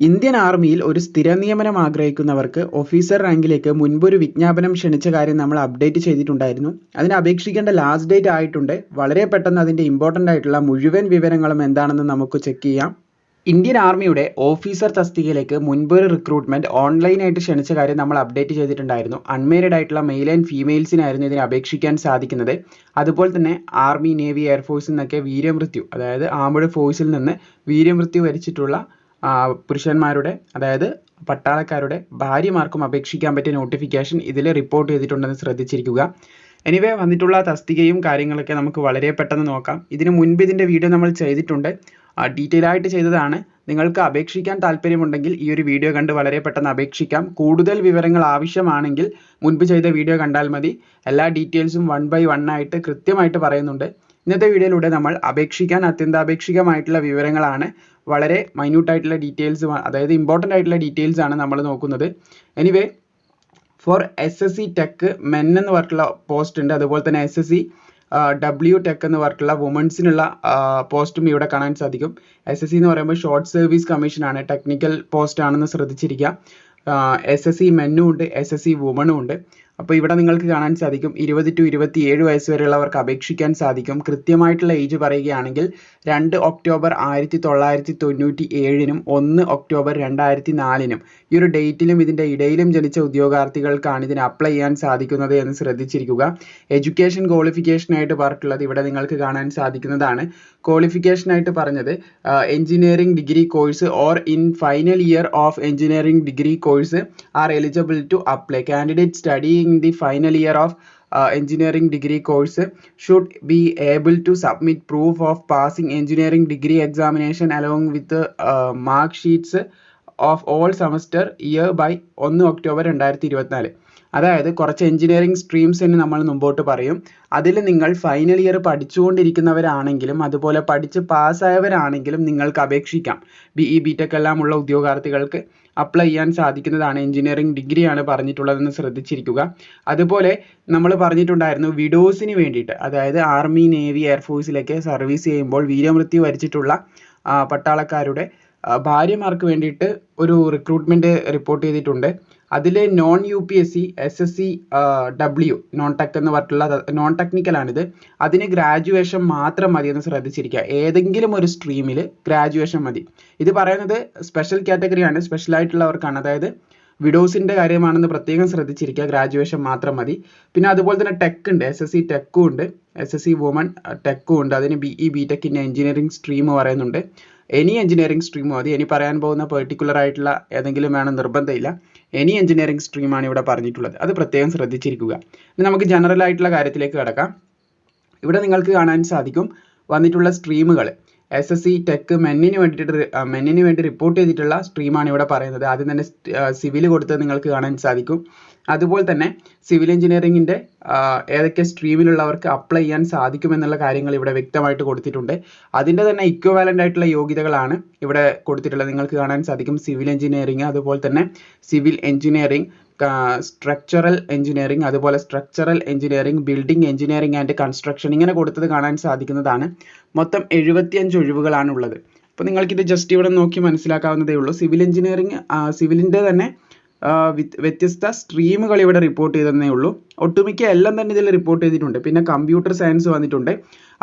Indian ആർമിയിൽ ഒരു സ്ഥിര നിയമനം ആഗ്രഹിക്കുന്നവർക്ക് ഓഫീസർ റാങ്കിലേക്ക് മുൻപൊരു വിജ്ഞാപനം ക്ഷണിച്ച കാര്യം നമ്മൾ അപ്ഡേറ്റ് ചെയ്തിട്ടുണ്ടായിരുന്നു. അതിന് അപേക്ഷിക്കേണ്ട ലാസ്റ്റ് ഡേറ്റ് ആയിട്ടുണ്ട്. വളരെ പെട്ടെന്ന് അതിന്റെ ഇമ്പോർട്ടന്റ് ആയിട്ടുള്ള മുഴുവൻ വിവരങ്ങളും എന്താണെന്ന് നമുക്ക് ചെക്ക് ചെയ്യാം. ഇന്ത്യൻ ആർമിയുടെ ഓഫീസർ തസ്തികയിലേക്ക് മുൻപൊരു റിക്രൂട്ട്മെന്റ് ഓൺലൈനായിട്ട് ക്ഷണിച്ച കാര്യം നമ്മൾ അപ്ഡേറ്റ് ചെയ്തിട്ടുണ്ടായിരുന്നു. അൺമേരിഡ് ആയിട്ടുള്ള മെയിൽ ആൻഡ് ഫീമെയിൽസിനായിരുന്നു ഇതിന് അപേക്ഷിക്കാൻ സാധിക്കുന്നത്. അതുപോലെ തന്നെ ആർമി നേവി എയർഫോഴ്സിൽ നിന്നൊക്കെ വീരമൃത്യു അതായത് ആമുഴ ഫോഴ്സിൽ നിന്ന് വീരമൃത്യു വരിച്ചിട്ടുള്ള പുരുഷന്മാരുടെ അതായത് പട്ടാളക്കാരുടെ ഭാര്യമാർക്കും അപേക്ഷിക്കാൻ പറ്റിയ നോട്ടിഫിക്കേഷൻ ഇതിൽ റിപ്പോർട്ട് ചെയ്തിട്ടുണ്ടെന്ന് ശ്രദ്ധിച്ചിരിക്കുക. എനിവേ വന്നിട്ടുള്ള തസ്തികയും കാര്യങ്ങളൊക്കെ നമുക്ക് വളരെ പെട്ടെന്ന് നോക്കാം. ഇതിന് മുൻപ് ഇതിന്റെ വീഡിയോ നമ്മൾ ചെയ്തിട്ടുണ്ട്. ഡീറ്റെയിൽ ആയിട്ട് ചെയ്തതാണ്. നിങ്ങൾക്ക് അപേക്ഷിക്കാൻ താല്പര്യമുണ്ടെങ്കിൽ ഈ ഒരു വീഡിയോ കണ്ട് വളരെ പെട്ടെന്ന് അപേക്ഷിക്കാം. കൂടുതൽ വിവരങ്ങൾ ആവശ്യമാണെങ്കിൽ മുൻപ് ചെയ്ത വീഡിയോ കണ്ടാൽ മതി. എല്ലാ ഡീറ്റെയിൽസും വൺ ബൈ വൺ ആയിട്ട് കൃത്യമായിട്ട് പറയുന്നുണ്ട്. ഇന്നത്തെ വീഡിയോയിലൂടെ നമ്മൾ അപേക്ഷിക്കാൻ അത്യന്താപേക്ഷികമായിട്ടുള്ള വിവരങ്ങളാണ്. വളരെ മൈന്യൂട്ട് ആയിട്ടുള്ള ഡീറ്റെയിൽസ് അതായത് ഇമ്പോർട്ടന്റ് ആയിട്ടുള്ള ഡീറ്റെയിൽസ് ആണ് നമ്മൾ നോക്കുന്നത്. Anyway for S S C tech men എന്ന് പറഞ്ഞിട്ടുള്ള പോസ്റ്റ് ഉണ്ട്. അതുപോലെ തന്നെ S S C W tech എന്ന് പറഞ്ഞിട്ടുള്ള വുമൻസിനുള്ള പോസ്റ്റും ഇവിടെ കാണാൻ സാധിക്കും. എസ് എസ് സി എന്ന് പറയുമ്പോൾ ഷോർട്ട് സർവീസ് കമ്മീഷനാണ് ടെക്നിക്കൽ പോസ്റ്റ് ആണെന്ന് ശ്രദ്ധിച്ചിരിക്കുക. എസ് എസ് സി മെന്നും ഉണ്ട് എസ് എസ് സി വുമണും ഉണ്ട്. അപ്പോൾ ഇവിടെ നിങ്ങൾക്ക് കാണാൻ സാധിക്കും ഇരുപത് ടു ഇരുപത്തി ഏഴ് വയസ്സ് വരെയുള്ളവർക്ക് അപേക്ഷിക്കാൻ സാധിക്കും. കൃത്യമായിട്ടുള്ള ഏജ് പറയുകയാണെങ്കിൽ രണ്ട് ഒക്ടോബർ ആയിരത്തി തൊള്ളായിരത്തി തൊണ്ണൂറ്റി ഏഴിനും ഒന്ന് ഒക്ടോബർ രണ്ടായിരത്തി നാലിനും ഈ ഒരു ഡേറ്റിലും ഇതിന്റെ ഇടയിലും ജനിച്ച ഉദ്യോഗാർത്ഥികൾക്കാണ് ഇതിന് അപ്ലൈ ചെയ്യാൻ സാധിക്കുന്നത് എന്ന് ശ്രദ്ധിച്ചിരിക്കുക. എഡ്യൂക്കേഷൻ ക്വാളിഫിക്കേഷൻ ആയിട്ട് പറഞ്ഞിട്ടുള്ളത് ഇവിടെ നിങ്ങൾക്ക് കാണാൻ സാധിക്കുന്നതാണ്. ക്വാളിഫിക്കേഷൻ ആയിട്ട് പറഞ്ഞത് engineering degree course or in final year of engineering degree course are eligible to apply candidate studying in the final year of uh, engineering degree course should be able to submit proof of passing engineering degree examination along with the uh, mark sheets of all semester year by ഒന്ന് October രണ്ടായിരത്തി ഇരുപത്തിനാല് അതായത് കുറച്ച് engineering streams എന്ന് നമ്മൾ മുമ്പോട്ട് പറയും. അതിൽ നിങ്ങൾ ഫൈനൽ ഇയർ പഠിച്ചുകൊണ്ടിരിക്കുന്നവരാണെങ്കിലും അതുപോലെ പഠിച്ച് പാസ്സായവരാണെങ്കിലും നിങ്ങൾക്ക് അപേക്ഷിക്കാം. ബി ഇ ബി ടെക് എല്ലാം ഉള്ള ഉദ്യോഗാർത്ഥികൾക്ക് അപ്ലൈ ചെയ്യാൻ സാധിക്കുന്നതാണ് എഞ്ചിനീയറിംഗ് ഡിഗ്രിയാണ് പറഞ്ഞിട്ടുള്ളതെന്ന് ശ്രദ്ധിച്ചിരിക്കുക. അതുപോലെ നമ്മൾ പറഞ്ഞിട്ടുണ്ടായിരുന്നു വിഡോസിന് വേണ്ടിയിട്ട്. അതായത് ആർമി നേവി എയർഫോഴ്സിലൊക്കെ സർവീസ് ചെയ്യുമ്പോൾ വീരമൃത്യു വരിച്ചിട്ടുള്ള പട്ടാളക്കാരുടെ ഭാര്യമാർക്ക് വേണ്ടിയിട്ട് ഒരു റിക്രൂട്ട്മെന്റ് റിപ്പോർട്ട് ചെയ്തിട്ടുണ്ട്. അതിൽ non U P S C S S C W non tech എന്ന് പറഞ്ഞിട്ടുള്ള നോൺ ടെക്നിക്കലാണിത് അതിന് ഗ്രാജുവേഷൻ മാത്രം മതി എന്ന് ശ്രദ്ധിച്ചിരിക്കുക. ഏതെങ്കിലും ഒരു സ്ട്രീമിൽ ഗ്രാജുവേഷൻ മതി. ഇത് പറയുന്നത് സ്പെഷ്യൽ കാറ്റഗറിയാണ് സ്പെഷ്യൽ ആയിട്ടുള്ളവർക്കാണ്. അതായത് വിഡോസിന്റെ കാര്യമാണെന്ന് പ്രത്യേകം ശ്രദ്ധിച്ചിരിക്കുക. ഗ്രാജുവേഷൻ മാത്രം മതി. പിന്നെ അതുപോലെ തന്നെ ടെക് ഉണ്ട്. എസ് എസ് സി ടെക്കും ഉണ്ട്. എസ് എസ് സി വുമൺ ടെക്കും ഉണ്ട്. അതിന് ബി ഇ ബി ടെക്കിന്റെ എഞ്ചിനീയറിംഗ് സ്ട്രീം പറയുന്നുണ്ട്. എനി എഞ്ചിനീയറിംഗ് സ്ട്രീം മതി. ഇനി പറയാൻ പോകുന്ന പെർട്ടിക്കുലർ ആയിട്ടുള്ള ഏതെങ്കിലും വേണം നിർബന്ധമില്ല. എനി എഞ്ചിനീയറിംഗ് സ്ട്രീമാണ് ഇവിടെ പറഞ്ഞിട്ടുള്ളത്. അത് പ്രത്യേകം ശ്രദ്ധിച്ചിരിക്കുക. ഇനി നമുക്ക് ജനറൽ ആയിട്ടുള്ള കാര്യത്തിലേക്ക് കടക്കാം. ഇവിടെ നിങ്ങൾക്ക് കാണാൻ സാധിക്കും വന്നിട്ടുള്ള സ്ട്രീമുകൾ എസ് എസ് സി ടെക് മെന്നിന് വേണ്ടിയിട്ട് മെന്നിന് വേണ്ടി റിപ്പോർട്ട് ചെയ്തിട്ടുള്ള സ്ട്രീമാണ് ഇവിടെ പറയുന്നത്. ആദ്യം തന്നെ സിവിൽ കൊടുത്തത് നിങ്ങൾക്ക് കാണാൻ സാധിക്കും. അതുപോലെ തന്നെ സിവിൽ എഞ്ചിനീയറിംഗിന്റെ ഏതൊക്കെ സ്ട്രീമിലുള്ളവർക്ക് അപ്ലൈ ചെയ്യാൻ സാധിക്കുമെന്നുള്ള കാര്യങ്ങൾ ഇവിടെ വ്യക്തമായിട്ട് കൊടുത്തിട്ടുണ്ട്. അതിന്റെ തന്നെ ഇക്വവാലന്റ് ആയിട്ടുള്ള യോഗ്യതകളാണ് ഇവിടെ കൊടുത്തിട്ടുള്ളത്. നിങ്ങൾക്ക് കാണാൻ സാധിക്കും സിവിൽ എഞ്ചിനീയറിംഗ് അതുപോലെ തന്നെ സിവിൽ എഞ്ചിനീയറിംഗ് സ്ട്രക്ചറൽ എഞ്ചിനീയറിംഗ് അതുപോലെ structural engineering building engineering and construction ഇങ്ങനെ കൊടുത്തത് കാണാൻ സാധിക്കുന്നതാണ്. മൊത്തം എഴുപത്തിയഞ്ച് ഒഴിവുകളാണ് ഉള്ളത് അപ്പോൾ നിങ്ങൾക്കിത് ജസ്റ്റ് ഇവിടെ നോക്കി മനസ്സിലാക്കാവുന്നതേ ഉള്ളൂ. സിവിൽ എഞ്ചിനീയറിംഗ് സിവിലിന്റെ തന്നെ വ്യത്യസ്ത സ്ട്രീമുകൾ ഇവിടെ റിപ്പോർട്ട് ചെയ്തതേ ഉള്ളൂ. ഒട്ടുമിക്ക എല്ലാം തന്നെ ഇതിൽ റിപ്പോർട്ട് ചെയ്തിട്ടുണ്ട്. പിന്നെ കമ്പ്യൂട്ടർ സയൻസ് വന്നിട്ടുണ്ട്.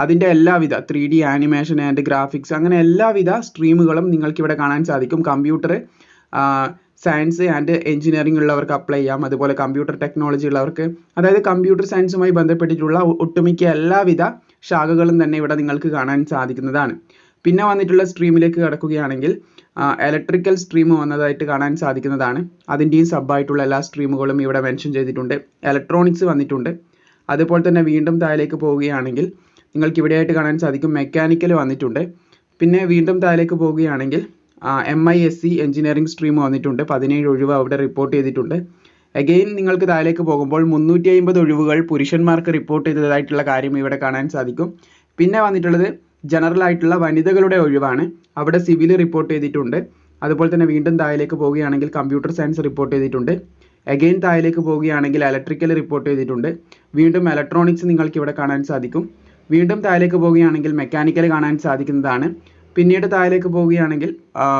അതിന്റെ എല്ലാവിധ three D animation and graphics അങ്ങനെ എല്ലാവിധ സ്ട്രീമുകളും നിങ്ങൾക്ക് ഇവിടെ കാണാൻ സാധിക്കും. കമ്പ്യൂട്ടർ സയൻസ് ആൻഡ് എഞ്ചിനീയറിംഗ് ഉള്ളവർക്ക് അപ്ലൈ ചെയ്യാം. അതുപോലെ കമ്പ്യൂട്ടർ ടെക്നോളജി ഉള്ളവർക്ക്. അതായത് കമ്പ്യൂട്ടർ സയൻസുമായി ബന്ധപ്പെട്ടിട്ടുള്ള ഒട്ടുമിക്ക എല്ലാവിധ ശാഖകളും തന്നെ ഇവിടെ നിങ്ങൾക്ക് കാണാൻ സാധിക്കുന്നതാണ്. പിന്നെ വന്നിട്ടുള്ള സ്ട്രീമിലേക്ക് കടക്കുകയാണെങ്കിൽ ഇലക്ട്രിക്കൽ സ്ട്രീം വന്നതായിട്ട് കാണാൻ സാധിക്കുന്നതാണ്. അതിന്റെയും സബായിട്ടുള്ള എല്ലാ സ്ട്രീമുകളും ഇവിടെ മെൻഷൻ ചെയ്തിട്ടുണ്ട്. ഇലക്ട്രോണിക്സ് വന്നിട്ടുണ്ട്. അതുപോലെ തന്നെ വീണ്ടും താഴേക്ക് പോവുകയാണെങ്കിൽ നിങ്ങൾക്ക് ഇവിടെയായിട്ട് കാണാൻ സാധിക്കും മെക്കാനിക്കൽ വന്നിട്ടുണ്ട്. പിന്നെ വീണ്ടും താഴേക്ക് പോവുകയാണെങ്കിൽ M I S C engineering stream വന്നിട്ടുണ്ട്. പതിനേഴ് ഒഴിവ് അവിടെ റിപ്പോർട്ട് ചെയ്തിട്ടുണ്ട്. അഗെയിൻ നിങ്ങൾക്ക് താഴേക്ക് പോകുമ്പോൾ മുന്നൂറ്റി അമ്പത് ഒഴിവുകൾ പുരുഷന്മാർക്ക് റിപ്പോർട്ട് ചെയ്തതായിട്ടുള്ള കാര്യം ഇവിടെ കാണാൻ സാധിക്കും. പിന്നെ വന്നിട്ടുള്ളത് ജനറൽ ആയിട്ടുള്ള വനിതകളുടെ ഒഴിവാണ്. അവിടെ സിവിൽ റിപ്പോർട്ട് ചെയ്തിട്ടുണ്ട്. അതുപോലെ തന്നെ വീണ്ടും താഴേക്ക് പോവുകയാണെങ്കിൽ കമ്പ്യൂട്ടർ സയൻസ് റിപ്പോർട്ട് ചെയ്തിട്ടുണ്ട്. അഗെയിൻ താഴേക്ക് പോവുകയാണെങ്കിൽ ഇലക്ട്രിക്കൽ റിപ്പോർട്ട് ചെയ്തിട്ടുണ്ട്. വീണ്ടും ഇലക്ട്രോണിക്സ് നിങ്ങൾക്ക് ഇവിടെ കാണാൻ സാധിക്കും. വീണ്ടും താഴേക്ക് പോവുകയാണെങ്കിൽ മെക്കാനിക്കൽ കാണാൻ സാധിക്കുന്നതാണ്. പിന്നീട് താഴേക്ക് പോവുകയാണെങ്കിൽ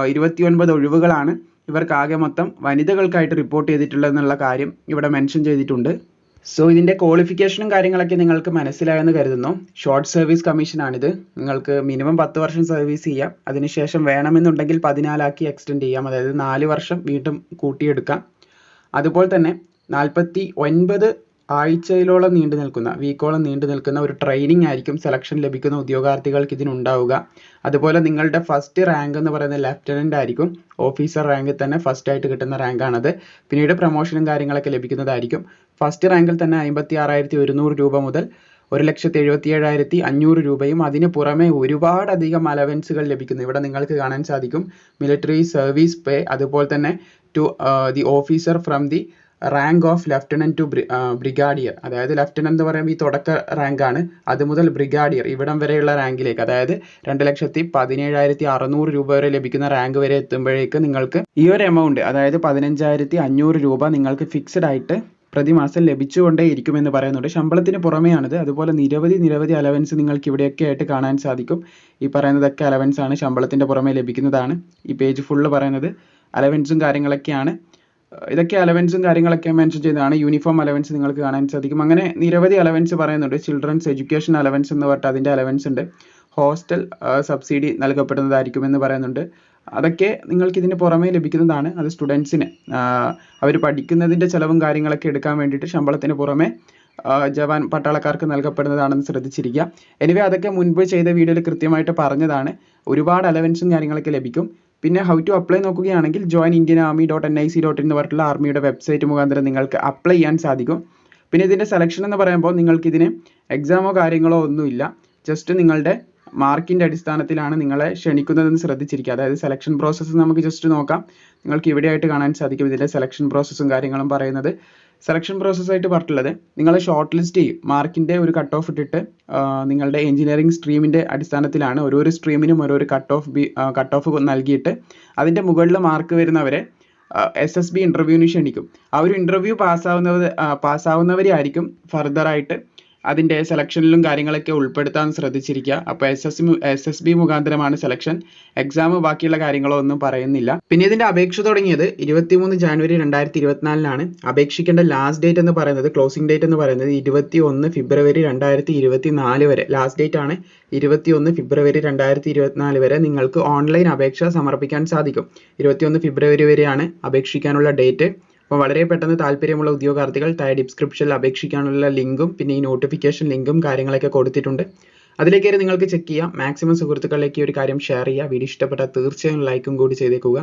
ഇരുപത്തിയൊൻപത് ഒഴിവുകളാണ് ഇവർക്ക് ആകെ മൊത്തം വനിതകൾക്കായിട്ട് റിപ്പോർട്ട് ചെയ്തിട്ടുള്ളതെന്നുള്ള കാര്യം ഇവിടെ മെൻഷൻ ചെയ്തിട്ടുണ്ട്. സോ ഇതിന്റെ ക്വാളിഫിക്കേഷനും കാര്യങ്ങളൊക്കെ നിങ്ങൾക്ക് മനസ്സിലായെന്ന് കരുതുന്നു. ഷോർട്ട് സർവീസ് കമ്മീഷനാണിത് നിങ്ങൾക്ക് മിനിമം പത്ത് വർഷം സർവീസ് ചെയ്യാം. അതിനുശേഷം വേണമെന്നുണ്ടെങ്കിൽ പതിനാലാക്കി എക്സ്റ്റെൻഡ് ചെയ്യാം. അതായത് നാല് വർഷം വീണ്ടും കൂട്ടിയെടുക്കാം. അതുപോലെ തന്നെ നാൽപ്പത്തി ഒൻപത് ആഴ്ചയിലോളം നീണ്ടു നിൽക്കുന്ന വീക്കോളം നീണ്ടു നിൽക്കുന്ന ഒരു ട്രെയിനിങ് ആയിരിക്കും സെലക്ഷൻ ലഭിക്കുന്ന ഉദ്യോഗാർത്ഥികൾക്ക് ഇതിനുണ്ടാവുക. അതുപോലെ നിങ്ങളുടെ ഫസ്റ്റ് റാങ്ക് എന്ന് പറയുന്നത് ലെഫ്റ്റനന്റ് ആയിരിക്കും ഓഫീസർ റാങ്കിൽ തന്നെ ഫസ്റ്റ് ആയിട്ട് കിട്ടുന്ന റാങ്കാണത് പിന്നീട് പ്രൊമോഷനും കാര്യങ്ങളൊക്കെ ലഭിക്കുന്നതായിരിക്കും. ഫസ്റ്റ് റാങ്കിൽ തന്നെ അമ്പത്തി ആറായിരത്തി ഒരുന്നൂറ് രൂപ മുതൽ ഒരു ലക്ഷത്തി എഴുപത്തി ഏഴായിരത്തി അഞ്ഞൂറ് രൂപയും അതിന് പുറമെ ഒരുപാടധികം അലവൻസുകൾ ലഭിക്കുന്നു. ഇവിടെ നിങ്ങൾക്ക് കാണാൻ സാധിക്കും. മിലിറ്ററി സർവീസ് പേ അതുപോലെ തന്നെ to the officer from the rank of lieutenant to brigadier അതായത് ലെഫ്റ്റനന്റ് എന്ന് പറയുമ്പോൾ ഈ തുടക്ക റാങ്കാണ് അത് മുതൽ ബ്രിഗാഡിയർ ഇവിടം വരെയുള്ള റാങ്കിലേക്ക് അതായത് രണ്ട് ലക്ഷത്തി പതിനേഴായിരത്തി അറുന്നൂറ് രൂപ വരെ ലഭിക്കുന്ന റാങ്ക് വരെ എത്തുമ്പോഴേക്ക് നിങ്ങൾക്ക് ഈ ഒരു എമൗണ്ട് അതായത് പതിനഞ്ചായിരത്തി അഞ്ഞൂറ് രൂപ നിങ്ങൾക്ക് ഫിക്സഡ് ആയിട്ട് പ്രതിമാസം ലഭിച്ചുകൊണ്ടേ ഇരിക്കുമെന്ന് പറയുന്നുണ്ട്. ശമ്പളത്തിന് പുറമെയാണിത്. അതുപോലെ നിരവധി നിരവധി അലവൻസ് നിങ്ങൾക്ക് ഇവിടെയൊക്കെ ആയിട്ട് കാണാൻ സാധിക്കും. ഈ പറയുന്നതൊക്കെ അലവൻസ് ആണ്. ശമ്പളത്തിന്റെ പുറമെ ലഭിക്കുന്നതാണ്. ഈ പേജ് ഫുള്ള് പറയുന്നത്. അലവൻസും കാര്യങ്ങളൊക്കെയാണ്. ഇതൊക്കെ അലവൻസും കാര്യങ്ങളൊക്കെ മെൻഷൻ ചെയ്തതാണ്. യൂണിഫോം അലവൻസ് നിങ്ങൾക്ക് കാണാൻ സാധിക്കും. അങ്ങനെ നിരവധി അലവൻസ് പറയുന്നുണ്ട്. ചിൽഡ്രൻസ് എഡ്യൂക്കേഷൻ അലവൻസ് എന്ന് പറഞ്ഞിട്ട് അതിന്റെ അലവൻസ് ഉണ്ട്. ഹോസ്റ്റൽ സബ്സിഡി നൽകപ്പെടുന്നതായിരിക്കും എന്ന് പറയുന്നുണ്ട്. അതൊക്കെ നിങ്ങൾക്ക് ഇതിന് പുറമേ ലഭിക്കുന്നതാണ്. അത് സ്റ്റുഡൻസിന് അവർ പഠിക്കുന്നതിന്റെ ചിലവും കാര്യങ്ങളൊക്കെ എടുക്കാൻ വേണ്ടിയിട്ട് ശമ്പളത്തിന് പുറമേ ജവാൻ പട്ടാളക്കാർക്ക് നൽകപ്പെടുന്നതാണെന്ന് ശ്രദ്ധിച്ചിരിക്കുക. എനിവേ അതൊക്കെ മുൻപ് ചെയ്ത വീഡിയോയിൽ കൃത്യമായിട്ട് പറഞ്ഞതാണ്. ഒരുപാട് അലവൻസും കാര്യങ്ങളൊക്കെ ലഭിക്കും. പിന്നെ ഹൗ ടു അപ്ലൈ നോക്കുകയാണെങ്കിൽ join Indian army dot N I C dot in എന്ന് പറഞ്ഞിട്ടുള്ള ആർമിയുടെ വെബ്സൈറ്റ് മുഖാന്തരം നിങ്ങൾക്ക് അപ്ലൈ ചെയ്യാൻ സാധിക്കും. പിന്നെ ഇതിന്റെ സെലക്ഷൻ എന്ന് പറയുമ്പോൾ നിങ്ങൾക്ക് ഇതിന് എക്സാമോ കാര്യങ്ങളോ ഒന്നുമില്ല. ജസ്റ്റ് നിങ്ങളുടെ മാർക്കിന്റെ അടിസ്ഥാനത്തിലാണ് നിങ്ങളെ ക്ഷണിക്കുന്നതെന്ന് ശ്രദ്ധിച്ചിരിക്കുക. അതായത് സെലക്ഷൻ പ്രോസസ്സ് നമുക്ക് ജസ്റ്റ് നോക്കാം. നിങ്ങൾക്ക് ഇവിടെയായിട്ട് കാണാൻ സാധിക്കും ഇതിന്റെ സെലക്ഷൻ പ്രോസസ്സും കാര്യങ്ങളും പറയുന്നത്. സെലക്ഷൻ പ്രോസസ്സായിട്ട് പറഞ്ഞിട്ടുള്ളത് നിങ്ങളെ ഷോർട്ട് ലിസ്റ്റ് ചെയ്യും മാർക്കിന്റെ ഒരു കട്ട് ഓഫ് ഇട്ടിട്ട് നിങ്ങളുടെ എഞ്ചിനീയറിംഗ് സ്ട്രീമിന്റെ അടിസ്ഥാനത്തിലാണ് ഓരോരോ സ്ട്രീമിനും ഓരോരോ cut off B cut off നൽകിയിട്ട് അതിന്റെ മുകളിൽ മാർക്ക് വരുന്നവരെ എസ് എസ് ബി ഇന്റർവ്യൂവിന് ക്ഷണിക്കും. ആ ഒരു ഇന്റർവ്യൂ പാസ്സാവുന്നവർ പാസ്സാവുന്നവരെയായിരിക്കും ഫർദറായിട്ട് അതിന്റെ സെലക്ഷനിലും കാര്യങ്ങളൊക്കെ ഉൾപ്പെടുത്താൻ ശ്രദ്ധിച്ചിരിക്കുക. അപ്പോൾ S S S S B മുഖാന്തരമാണ് selection. Exam ബാക്കിയുള്ള കാര്യങ്ങളോ ഒന്നും പറയുന്നില്ല. പിന്നെ ഇതിന്റെ അപേക്ഷ തുടങ്ങിയത് ഇരുപത്തിമൂന്ന് ജാനുവരി രണ്ടായിരത്തി ഇരുപത്തിനാലിനാണ് അപേക്ഷിക്കേണ്ട ലാസ്റ്റ് ഡേറ്റ് എന്ന് പറയുന്നത് ക്ലോസിംഗ് ഡേറ്റ് എന്ന് പറയുന്നത് ഇരുപത്തി ഒന്ന് ഫെബ്രുവരി രണ്ടായിരത്തി ഇരുപത്തി നാല് വരെ. ലാസ്റ്റ് ഡേറ്റ് ആണ് ഇരുപത്തി ഒന്ന് ഫെബ്രുവരി രണ്ടായിരത്തി ഇരുപത്തിനാല് വരെ നിങ്ങൾക്ക് ഓൺലൈൻ അപേക്ഷ സമർപ്പിക്കാൻ സാധിക്കും. ഇരുപത്തിയൊന്ന് ഫെബ്രുവരി വരെയാണ് അപേക്ഷിക്കാനുള്ള ഡേറ്റ് അപ്പോൾ വളരെ പെട്ടെന്ന് താല്പര്യമുള്ള ഉദ്യോഗാർത്ഥികൾ താഴെ ഡിസ്ക്രിപ്ഷനിൽ അപേക്ഷിക്കാനുള്ള ലിങ്കും പിന്നെ ഈ നോട്ടിഫിക്കേഷൻ ലിങ്കും കാര്യങ്ങളൊക്കെ കൊടുത്തിട്ടുണ്ട്. അതിലേക്ക് നിങ്ങൾക്ക് ചെക്ക് ചെയ്യാം. മാക്സിമം സുഹൃത്തുക്കളിലേക്ക് ഈ ഒരു കാര്യം ഷെയർ ചെയ്യുക വീഡിയോ ഇഷ്ടപ്പെട്ടാൽ തീർച്ചയായും ലൈക്കും കൂടി ചെയ്തേക്കുക.